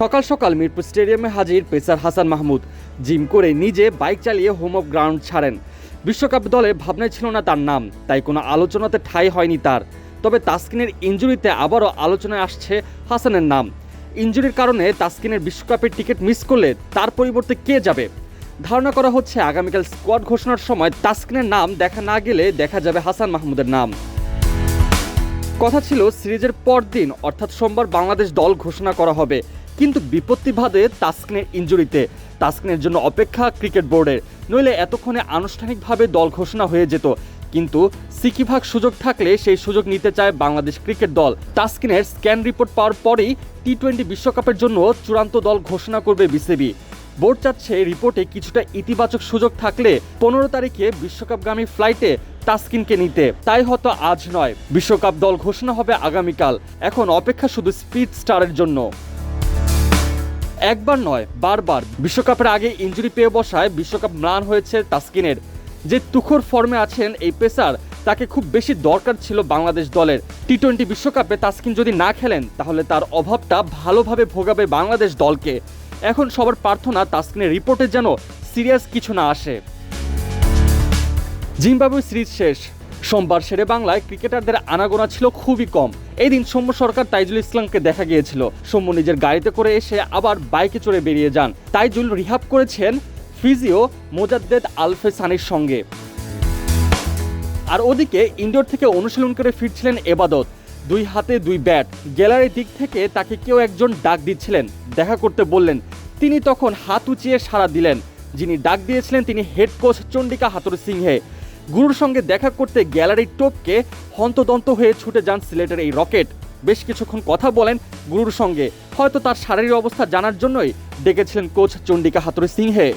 সকাল সকাল মিরপুর স্টেডিয়ামে হাজির পেসার হাসান মাহমুদ। জিম করে নিজে বাইক চালিয়ে হোম অফ গ্রাউন্ড ছাড়েন। বিশ্বকাপ দলে ভাবনায় ছিল না তার নাম, তাই কোনো আলোচনাতে ঠাঁই হয়নি তার। তবে তাসকিনের ইঞ্জুরিতে আবারও আলোচনায় আসছে হাসানের নাম। ইঞ্জুরির কারণে তাসকিনের বিশ্বকাপের টিকিট মিস করলে তার পরিবর্তে কে যাবে? ধারণা করা হচ্ছে আগামীকাল স্কোয়াড ঘোষণার সময় তাসকিনের নাম দেখা না গেলে দেখা যাবে হাসান মাহমুদের নাম। কথা ছিল সিরিজের পরদিন, অর্থাৎ সোমবার বাংলাদেশ দল ঘোষণা করা হবে। কিন্তু বিপত্তি বাদে তাসকিনের ইঞ্জুরিতে। তাসকিনের জন্য অপেক্ষা ক্রিকেট বোর্ডের নইলে এতক্ষণে আনুষ্ঠানিকভাবে দল ঘোষণা হয়ে যেত। কিন্তু সিকিভাগ সুযোগ থাকলে সেই সুযোগ নিতে চায় বাংলাদেশ ক্রিকেট দল। তাসকিনের স্ক্যান রিপোর্ট পাওয়ার পরেই টি টোয়েন্টি বিশ্বকাপের জন্য চূড়ান্ত দল ঘোষণা করবে বিসিবি। বোর্ড চাচ্ছে রিপোর্টে কিছুটা ইতিবাচক সুযোগ থাকলে পনেরো তারিখে বিশ্বকাপগামী ফ্লাইটে তাসকিনকে নিতে। তাই হয়তো আজ নয়। বিশ্বকাপ দল ঘোষণা হবে আগামীকাল। এখন অপেক্ষা শুধু স্পিড স্টারের জন্য। একবার নয়, বারবার বিশ্বকাপের আগে ইঞ্জুরি পেয়ে বসায় বিশ্বকাপ ম্লান হয়েছে তাসকিনের। যে তুখর ফর্মে আছেন এই পেসার, তাকে খুব বেশি দরকার ছিল বাংলাদেশ দলের। টি টোয়েন্টি বিশ্বকাপে তাসকিন যদি না খেলেন, তাহলে তার অভাবটা ভালোভাবে ভোগাবে বাংলাদেশ দলকে। এখন সবার প্রার্থনা তাসকিনের রিপোর্টে যেন সিরিয়াস কিছু না আসে। জিম্বাবুয়ে সিরিজ শেষ। সোমবার শেরে বাংলায় ক্রিকেটারদের আনাগোনা ছিল খুবই কম। এই দিন সৌম্য সরকার তাইজুল ইসলামকে দেখা গিয়েছিল। সৌম্য নিজের গাড়িতে করে এসে আবার বাইকে চড়ে বেরিয়ে যান। তাইজুল রিহাব করেছেন ফিজিও মোজাদ্দেদ আলফে সানির সঙ্গে। আর ওদিকে ইনডোর থেকে অনুশীলন করে ফিরছিলেন এবাদত। দুই হাতে দুই ব্যাট। গ্যালারির দিক থেকে তাকে কেউ একজন ডাক দিচ্ছিলেন। দেখা করতে বললেন, তিনি তখন হাত উঁচিয়ে সাড়া দিলেন। যিনি ডাক দিয়েছিলেন তিনি head coach Chandika Hathurusingha. গুরুর সঙ্গে দেখা করতে গ্যালারির টোপকে হন্তদন্ত হয়ে ছুটে যান সিলেটের এই রকেট। বেশ কিছুক্ষণ কথা বলেন গুরুর সঙ্গে। হয়তো তার শারীরিক অবস্থা জানার জন্যই ডেকেছিলেন কোচ চণ্ডিকা হাতুরি সিংহে।